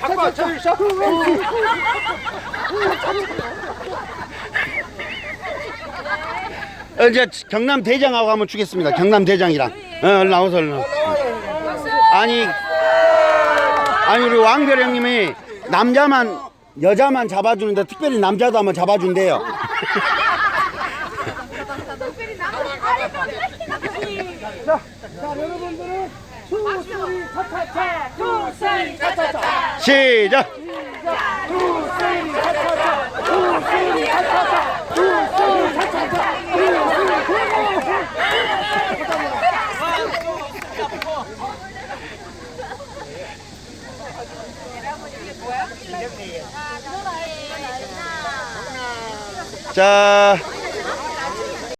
바꿔 저기 셔 어, 이제 경남 대장하고 한번 추겠습니다. 경남 대장이랑. 어, 나오서 얼른. 아니, 아니 우리 왕별 형님이 남자만 여자만 잡아주는데 특별히 남자도 한번 잡아준대요. 자 여러분들은 투 쓰리 차차차 투 쓰리 차차차 시작. 투쓰리 차차차 투쓰리 차차차 투쓰리 차차차 자,